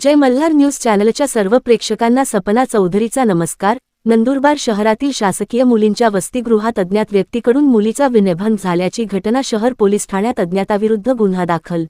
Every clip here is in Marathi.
जय मल्हार न्यूज चॅनलच्या सर्व प्रेक्षकांना सपना चौधरीचा नमस्कार. नंदुरबार शहरातील शासकीय मुलींच्या वसतिगृहात अज्ञात व्यक्तीकडून मुलीचा विनयभंग झाल्याची घटना शहर पोलीस ठाण्यात अज्ञाताविरुद्ध गुन्हा दाखल.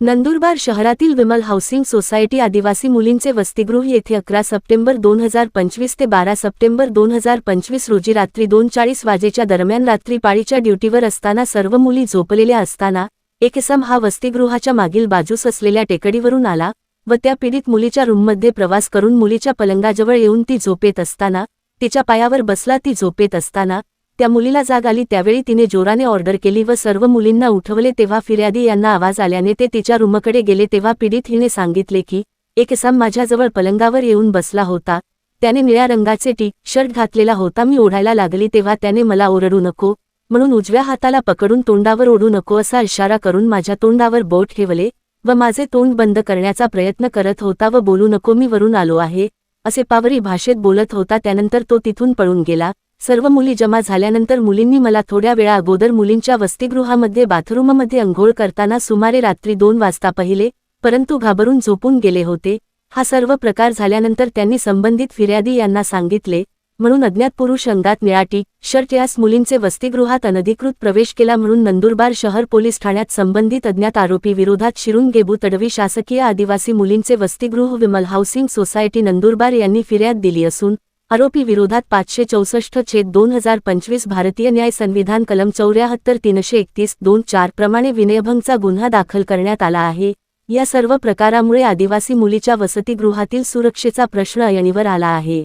नंदुरबार शहरातील विमल हाऊसिंग सोसायटी आदिवासी मुलींचे वसतिगृह येथे अकरा सप्टेंबर दोन हजार पंचवीस ते बारा सप्टेंबर दोन हजार पंचवीस रोजी रात्री दोन चाळीस वाजेच्या दरम्यान रात्री पाळीच्या ड्युटीवर असताना सर्व मुली झोपलेल्या असताना एकसम हा वसतिगृहाच्या मागील बाजूस असलेल्या टेकडीवरून आला. व त्या पीडित मुलीच्या रूममध्ये प्रवास करून मुलीच्या पलंगाजवळ येऊन ती झोपेत असताना तिच्या पायावर बसला ती झोपेत असताना त्या मुलीला जाग आली. त्यावेळी तिने जोराने ऑर्डर केली व सर्व मुलींना उठवले. तेव्हा फिर्यादी यांना आवाज आल्याने ते तिच्या रूमकडे गेले. तेव्हा पीडित हिने सांगितले की एक साम माझ्याजवळ पलंगावर येऊन बसला होता. त्याने निळ्या रंगाचे टी शर्ट घातलेला होता. मी ओढायला लागली. तेव्हा त्याने मला ओरडू नको. म्हणून उजव्या हाताला पकडून तोंडावर ओढू नको असा इशारा करून माझ्या तोंडावर बोट ठेवले. व माझे तोंड बंद करण्याचा प्रयत्न करत होता व बोलू नको मी वरून आलो आहे असे पावरी भाषेत बोलत होता. त्यानंतर तो तिथून पळून गेला. सर्व मुली जमा झाल्यानंतर मुलींनी मला थोड्या वेळा अगोदर मुलींच्या वसतिगृहामध्ये बाथरूममध्ये अंघोळ करताना सुमारे रात्री दोन वाजता पहिले परंतु घाबरून झोपून गेले होते. हा सर्व प्रकार झाल्यानंतर त्यांनी संबंधित फिर्यादी यांना सांगितले म्हणून अज्ञात पुरुष अंगात निळाटी शर्ट यास मुलींचे वसतिगृहात अनधिकृत प्रवेश केला म्हणून नंदुरबार शहर पोलीस ठाण्यात संबंधित अज्ञात आरोपी विरोधात शिरुंग गेबू तडवी शासकीय आदिवासी मुलींचे वसतिगृह विमल हाऊसिंग सोसायटी नंदुरबार यांनी फिर्याद दिली असून आरोपी विरोधात पाचशे चौसष्ट छेद दोन हजार पंचवीस भारतीय न्याय संविधान कलम चौऱ्याहत्तर तीनशे एकतीस दोन चार प्रमाणे विनयभंगचा गुन्हा दाखल करण्यात आला आहे. या सर्व प्रकारामुळे आदिवासी मुलीच्या वसतिगृहातील सुरक्षेचा प्रश्न अयणीवर आला आहे.